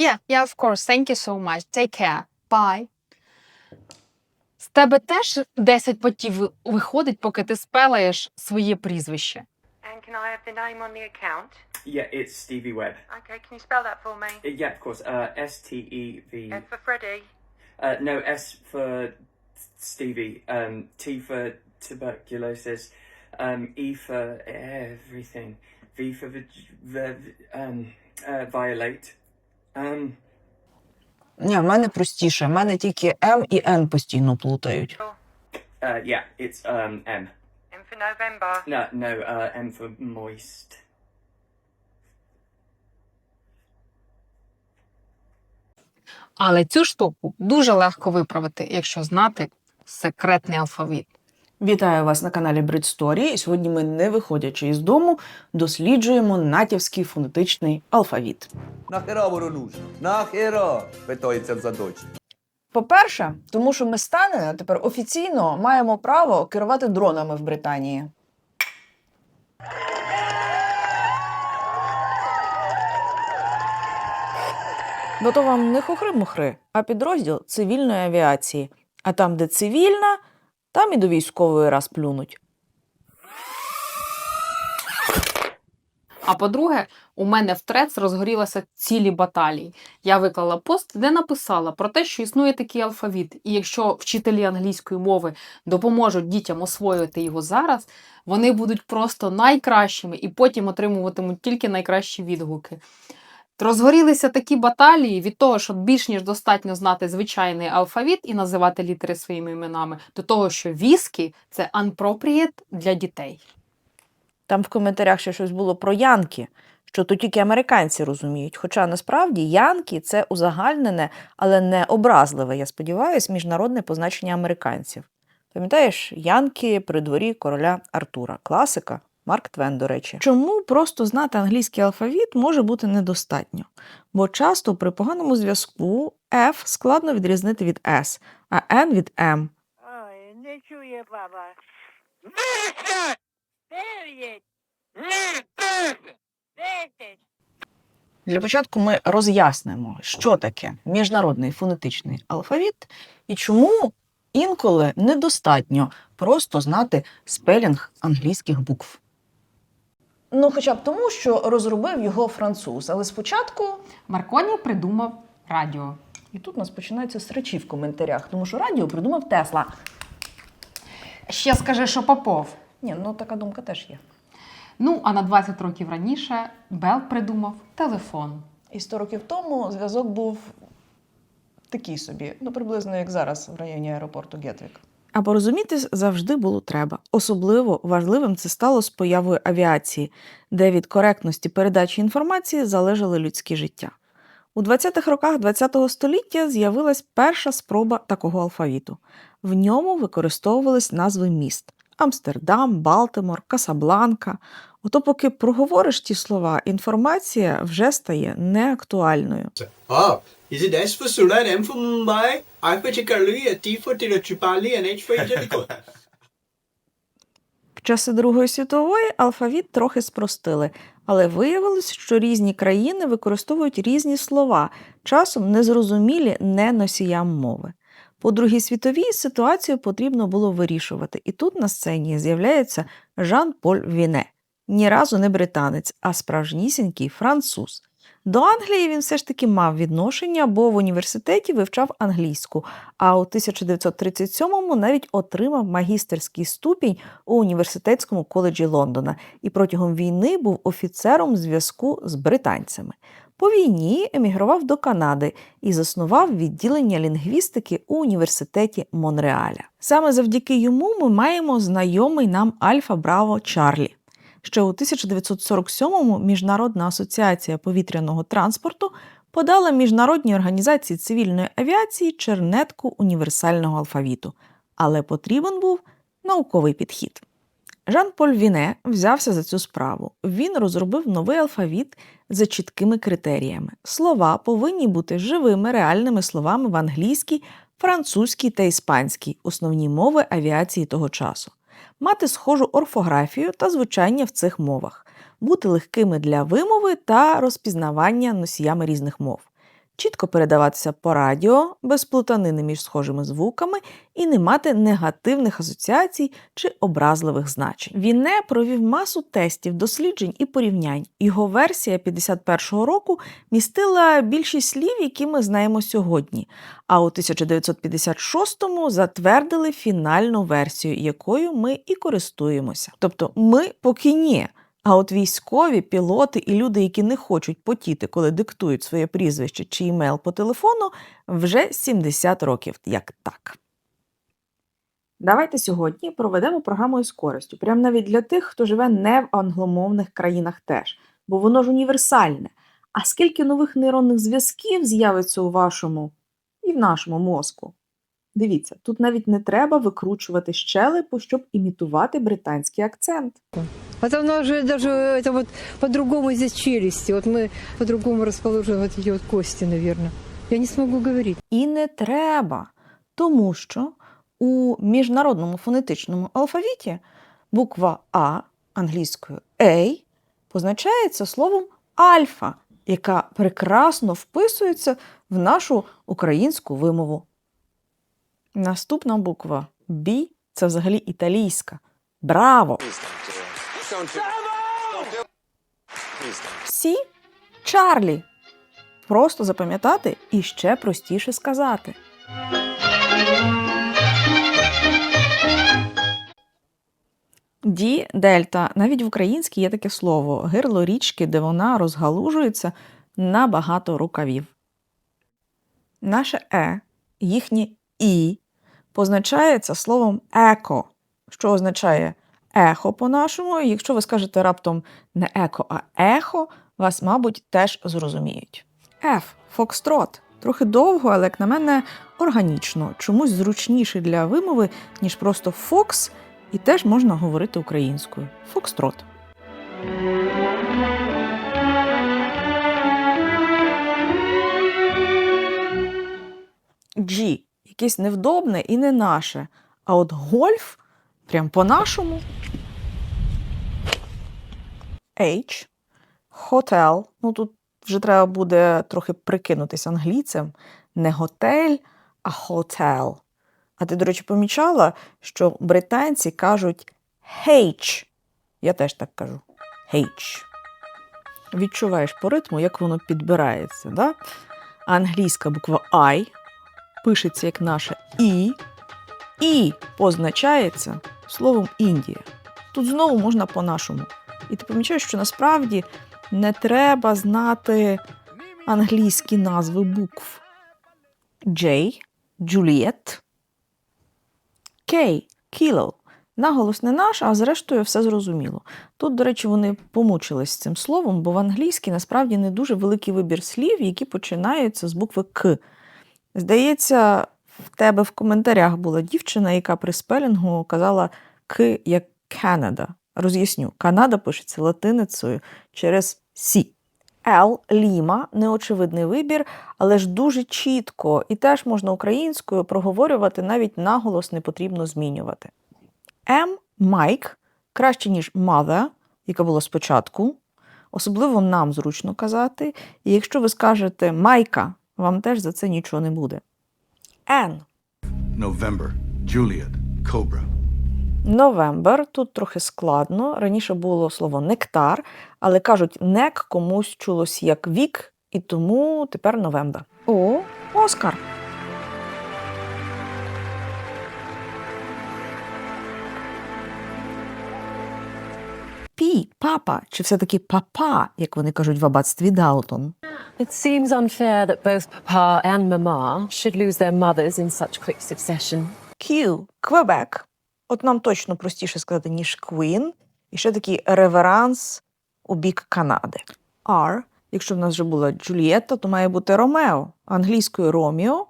Yeah, yeah, of course. Thank you so much. Take care. Bye. З тебе теж 10 потів ви- виходить, поки ти спелаєш своє прізвище. And can I have the name on the account? Yeah, it's Stevie Webb. Okay, can you spell that for me? Uh, yeah, of course. Uh, S T E V. F for Freddie. Uh, no, S for Stevie. Um, T for tuberculosis. Um, E for everything. V for vag- v- um, uh, violate. Um, Ні, в мене простіше. В мене тільки М і Н постійно плутають. uh, yeah, it's um, M. M for November. No, no, uh, M for moist. Але цю штуку дуже легко виправити, якщо знати секретний алфавіт. Вітаю вас на каналі Брит Сторі. І сьогодні ми, не виходячи із дому, досліджуємо натівський фонетичний алфавіт. Нахера воно нужно? Нахера? питається за дочь. По-перше, тому що ми з тепер офіційно маємо право керувати дронами в Британії. Бо то вам не хухри-мухри, а підрозділ цивільної авіації. А там, де цивільна, там і до військової раз плюнуть. А по-друге, у мене в трец розгорілися цілі баталії. Я виклала пост, де написала про те, що існує такий алфавіт, і якщо вчителі англійської мови допоможуть дітям освоювати його зараз, вони будуть просто найкращими і потім отримуватимуть тільки найкращі відгуки. Розгорілися такі баталії від того, що більш ніж достатньо знати звичайний алфавіт і називати літери своїми іменами, до того, що віскі це unappropriate для дітей. Там в коментарях ще щось було про янки, що то тільки американці розуміють. Хоча насправді янки це узагальнене, але не образливе, я сподіваюся, міжнародне позначення американців. Пам'ятаєш, янки при дворі короля Артура, класика. Марк Твен, до речі. Чому просто знати англійський алфавіт може бути недостатньо? Бо часто при поганому зв'язку F складно відрізнити від S, а N від M. Ой, не чує баба. Десять! Дев'ять! Десять! Для початку ми роз'яснимо, що таке міжнародний фонетичний алфавіт і чому інколи недостатньо просто знати спелінг англійських букв. Ну, хоча б тому, що розробив його француз, але спочатку. Марконі придумав радіо. І тут у нас починаються срачі в коментарях, тому що радіо придумав Тесла. Ще скажи, що Попов. Ні, ну така думка теж є. Ну, а на 20 років раніше Бел придумав телефон. І 100 років тому зв'язок був такий собі, ну приблизно як зараз в районі аеропорту Гетвік. А порозумітись завжди було треба. Особливо важливим це стало з появою авіації, де від коректності передачі інформації залежали людські життя. У 20-х роках ХХ століття з'явилась перша спроба такого алфавіту. В ньому використовувались назви міст: Амстердам, Балтимор, Касабланка. Ото поки проговориш ті слова, інформація вже стає неактуальною. Oh, is it S for Surat, M for Mumbai, I for Chikarli, T for Tiruchipalli, and H for Ejipko? В часи Другої світової алфавіт трохи спростили, але виявилось, що різні країни використовують різні слова, часом незрозумілі не носіям мови. По Другій світовій ситуацію потрібно було вирішувати, і тут на сцені з'являється Жан-Поль Віне. Ні разу не британець, а справжнісінький француз. До Англії він все ж таки мав відношення, бо в університеті вивчав англійську, а у 1937-му навіть отримав магістерський ступінь у університетському коледжі Лондона і протягом війни був офіцером зв'язку з британцями. По війні емігрував до Канади і заснував відділення лінгвістики у університеті Монреаля. Саме завдяки йому ми маємо знайомий нам Альфа Браво Чарлі. Ще у 1947-му Міжнародна асоціація повітряного транспорту подала міжнародній організації цивільної авіації чернетку універсального алфавіту, але потрібен був науковий підхід. Жан-Поль Віне взявся за цю справу. Він розробив новий алфавіт за чіткими критеріями. Слова повинні бути живими реальними словами в англійській, французькій та іспанській основні мови авіації того часу мати схожу орфографію та звучання в цих мовах, бути легкими для вимови та розпізнавання носіями різних мов. Чітко передаватися по радіо, без плутанини між схожими звуками і не мати негативних асоціацій чи образливих значень. Віне провів масу тестів, досліджень і порівнянь. Його версія 51-го року містила більшість слів, які ми знаємо сьогодні. А у 1956-му затвердили фінальну версію, якою ми і користуємося. Тобто ми поки ні. А от військові, пілоти і люди, які не хочуть потіти, коли диктують своє прізвище чи імейл по телефону, вже 70 років як так. Давайте сьогодні проведемо програму із користю, прямо навіть для тих, хто живе не в англомовних країнах теж, бо воно ж універсальне. А скільки нових нейронних зв'язків з'явиться у вашому і в нашому мозку? Дивіться, тут навіть не треба викручувати щелепу, щоб імітувати британський акцент. Это у нас же даже это вот по-другому здесь челюсти. Вот мы по-другому расположены вот эти вот кости, наверное. Я не смогу говорить. І не треба, тому що у міжнародному фонетичному алфавіті буква А англійською A позначається словом альфа, яка прекрасно вписується в нашу українську вимову. Наступна буква B – це взагалі італійська. Браво! Сі Чарлі. Просто запам'ятати і ще простіше сказати. Ді дельта. Навіть в українській є таке слово гирло річки, де вона розгалужується на багато рукавів. Наше е, їхнє і позначається словом еко, що означає ехо по-нашому. І Якщо ви скажете раптом не еко, а ехо, вас, мабуть, теж зрозуміють. Ф. Фокстрот. Трохи довго, але, як на мене, органічно, чомусь зручніше для вимови, ніж просто фокс, і теж можна говорити українською. Фокстрот. G. Якесь невдобне і не наше. А от гольф прям по-нашому. H. Хотел. Ну тут вже треба буде трохи прикинутися англійцем. Не готель, а хотел. А ти, до речі, помічала, що британці кажуть H. Я теж так кажу. H. Відчуваєш по ритму, як воно підбирається. Да? А англійська буква I пишеться як наша І. І позначається словом Індія. Тут знову можна по-нашому. І ти помічаєш, що насправді не треба знати англійські назви букв. J – Juliet, K – Kilo. Наголос не наш, а зрештою все зрозуміло. Тут, до речі, вони помучились з цим словом, бо в англійській насправді не дуже великий вибір слів, які починаються з букви К. Здається, в тебе в коментарях була дівчина, яка при спелінгу казала К як Canada. Роз'ясню, Канада пишеться латиницею через Сі. Л Ліма неочевидний вибір, але ж дуже чітко і теж можна українською проговорювати, навіть наголос не потрібно змінювати. М Майк краще, ніж mother, яка була спочатку. Особливо нам зручно казати. І якщо ви скажете Майка, вам теж за це нічого не буде. Н November, Juliet, Cobra. Новембер. Тут трохи складно. Раніше було слово нектар, але кажуть, нек комусь чулось як вік, і тому тепер новембер. О, Оскар. Пі, папа, чи все-таки папа, як вони кажуть в аббатстві Даутон. It seems unfair that both Papa and Mama should lose their mothers in such quick succession. Q, Квебек. От нам точно простіше сказати, ніж Queen. І ще такий реверанс у бік Канади. R, якщо в нас вже була Джульєтта, то має бути Ромео, англійською Роміо.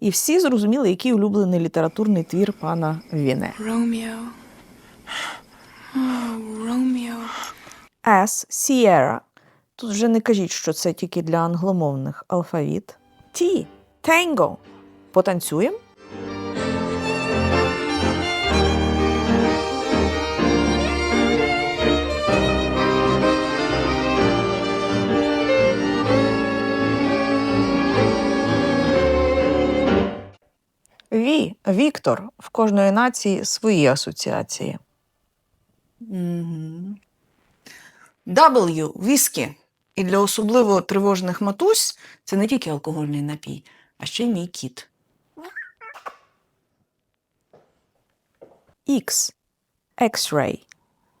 І всі зрозуміли, який улюблений літературний твір пана Віне. Romeo. Oh, Romeo. S, Sierra. Тут вже не кажіть, що це тільки для англомовних алфавіт. T, Tango. Потанцюємо? Віктор, в кожної нації свої асоціації. Мгм. W – віскі. І для особливо тривожних матусь це не тільки алкогольний напій, а ще й мій кіт. X – X-ray.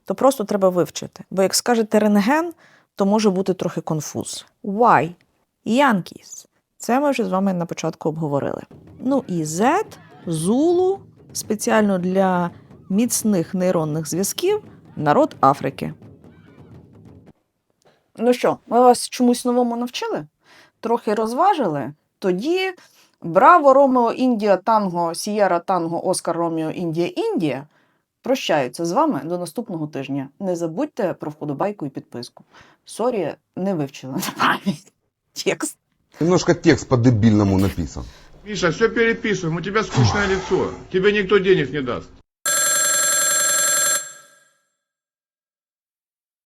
То просто треба вивчити. Бо як скажете рентген, то може бути трохи конфуз. Y – Yankees. Це ми вже з вами на початку обговорили. Ну і Z – Зулу, спеціально для міцних нейронних зв'язків, народ Африки. Ну що, ми вас чомусь новому навчили? Трохи розважили? Тоді Браво, Ромео, Індія, Танго, Сієра, Танго, Оскар, Ромео, Індія, Індія прощаються з вами до наступного тижня. Не забудьте про вподобайку і підписку. Сорі, не вивчила на пам'ять текст. Немножко текст по-дебильному написан. Миша, все переписываем, у тебя скучное лицо. Тебе никто денег не даст.